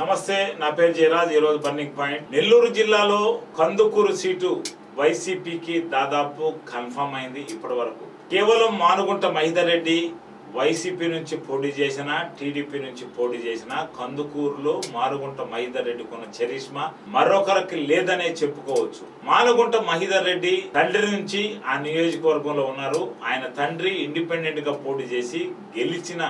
నమస్తే నా పేరు జయరాజ్. ఈరోజు బర్నింగ్ పాయింట్. నెల్లూరు జిల్లాలో కందుకూరు సీటు వైసీపీకి దాదాపు కన్ఫర్మ్ అయింది ఇప్పటి వరకు కేవలం మానుగుంట మహిదర్ రెడ్డి వైసీపీ నుంచి పోటీ చేసిన టీడీపీ నుంచి పోటీ చేసిన కందుకూరులో మారుగుంట మహిదర్ రెడ్డి కొన్న చరిష్మా మరొకరికి లేదనే చెప్పుకోవచ్చు. మానుగుంట మహిదర్ రెడ్డి తండ్రి నుంచి ఆ నియోజకవర్గంలో ఉన్నారు. ఆయన తండ్రి ఇండిపెండెంట్గా పోటీ చేసి గెలిచిన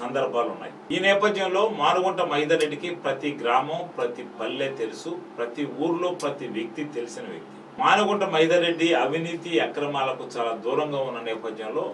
సందర్భాలు ఉన్నాయి. ఈ నేపథ్యంలో మానుగుంట మహిదర్ రెడ్డికి ప్రతి గ్రామం ప్రతి పల్లె తెలుసు ప్రతి ఊర్లో ప్రతి వ్యక్తి తెలిసిన వ్యక్తి. మానుగుంట మహిదర్ రెడ్డి అవినీతి అక్రమాలకు చాలా దూరంగా ఉన్న నేపథ్యంలో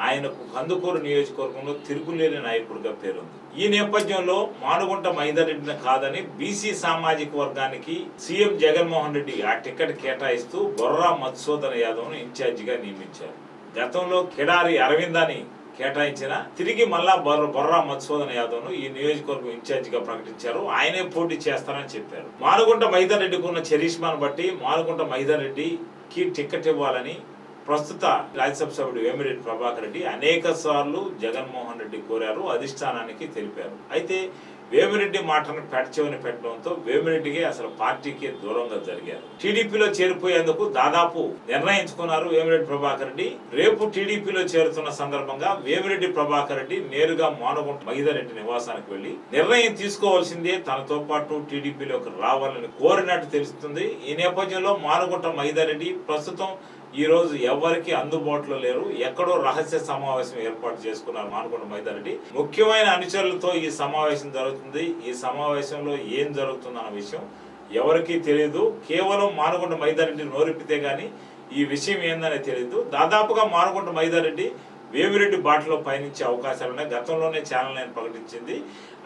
ఆయనకు కందుకూరు నియోజకవర్గంలో తిరుగులేని నాయకుడిగా పేరుంది. ఈ నేపథ్యంలో మానుగుంట మహిదర్ రెడ్డిని కాదని బీసీ సామాజిక వర్గానికి సీఎం జగన్మోహన్ రెడ్డి ఆ టికెట్ కేటాయిస్తూ బొర్రా మధుసూదన్ యాదవ్ను ఇన్ఛార్జిగా నియమించారు. గతంలో కిడారి అరవిందాని కేటాయించిన తిరిగి మళ్ళా బొర్ర బొర్రా మధుసూదన్ యాదవ్ను ఈ నియోజకవర్గం ఇన్ఛార్జిగా ప్రకటించారు. ఆయనే పోటీ చేస్తారని చెప్పారు. మానుగుంట మహిదర్ రెడ్డికి ఉన్న చరిష్మాను బట్టి మానుగుంట మహిదర్ రెడ్డికి టికెట్ ఇవ్వాలని ప్రస్తుత రాజ్యసభ సభ్యుడు వేమిరెడ్డి ప్రభాకర్ రెడ్డి అనేక సార్లు జగన్మోహన్ రెడ్డి కోరారు అధిష్టానానికి తెలిపారు. అయితే వేమిరెడ్డి మాటను పెడచెవిని పెట్టడంతో వేమిరెడ్డికి అసలు పార్టీకి దూరంగా జరిగారు. టీడీపీలో చేరిపోయేందుకు దాదాపు నిర్ణయించుకున్నారు వేమిరెడ్డి ప్రభాకర్ రెడ్డి. రేపు టీడీపీలో చేరుతున్న సందర్భంగా వేమిరెడ్డి ప్రభాకర్ రెడ్డి నేరుగా మానుగుంట మహిదారెడ్డి నివాసానికి వెళ్ళి నిర్ణయం తీసుకోవాల్సిందే తనతో పాటు టీడీపీలోకి రావాలని కోరినట్టు తెలుస్తుంది. ఈ నేపథ్యంలో మానుగుంట మహిదారెడ్డి ప్రస్తుతం ఈరోజు ఎవరికి అందుబాటులో లేరు ఎక్కడో రహస్య సమావేశం ఏర్పాటు చేసుకున్నారు మానుకొండ మైదారెడ్డి. ముఖ్యమైన అనుచరులతో ఈ సమావేశం జరుగుతుంది. ఈ సమావేశంలో ఏం జరుగుతుంది అన్న విషయం ఎవరికీ తెలియదు కేవలం మానుకొండ మైదారెడ్డి నోరిప్పితే గాని ఈ విషయం ఏందనే తెలియదు దాదాపుగా మానుకొండ మైదారెడ్డి వేమిరెడ్డి బాటలో పయనించే అవకాశాలు ఉన్నాయి. గతంలోనే ఛానల్ నేను ప్రకటించింది.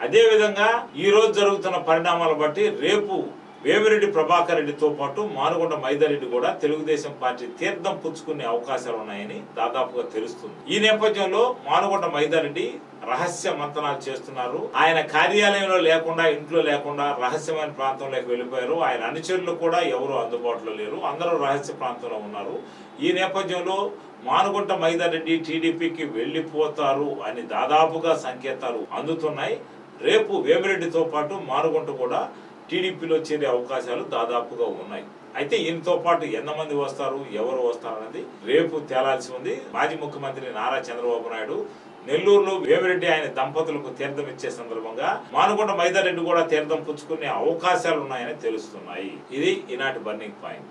అదేవిధంగా ఈ రోజు జరుగుతున్న పరిణామాలు బట్టి రేపు వేమిరెడ్డి ప్రభాకర్ రెడ్డితో పాటు మానుగొండ మైదారెడ్డి కూడా తెలుగుదేశం పార్టీ తీర్థం పుచ్చుకునే అవకాశాలు ఉన్నాయని దాదాపుగా తెలుస్తుంది. ఈ నేపథ్యంలో మానుగొండ మైదారెడ్డి రహస్య మంతనాలు చేస్తున్నారు. ఆయన కార్యాలయంలో లేకుండా ఇంట్లో లేకుండా రహస్యమైన ప్రాంతంలోకి వెళ్ళిపోయారు. ఆయన అనుచరులు కూడా ఎవరు అందుబాటులో లేరు. అందరూ రహస్య ప్రాంతంలో ఉన్నారు. ఈ నేపథ్యంలో మానుగుంట మైదారెడ్డి టీడీపీకి వెళ్ళిపోతారు అని దాదాపుగా సంకేతాలు అందుతున్నాయి. రేపు వేమిరెడ్డితో పాటు మానుగుంట కూడా టీడీపీలో చేరే అవకాశాలు దాదాపుగా ఉన్నాయి. అయితే ఈయనతో పాటు ఎంతమంది వస్తారు ఎవరు వస్తారు అనేది రేపు తేలాల్సి ఉంది. మాజీ ముఖ్యమంత్రి నారా చంద్రబాబు నాయుడు నెల్లూరులో వేమిరెడ్డి ఆయన దంపతులకు తీర్థం ఇచ్చే సందర్భంగా మానుకొండ మైదారెడ్డి కూడా తీర్థం పుచ్చుకునే అవకాశాలు ఉన్నాయని తెలుస్తున్నాయి. ఇది ఈనాటి బర్నింగ్ పాయింట్.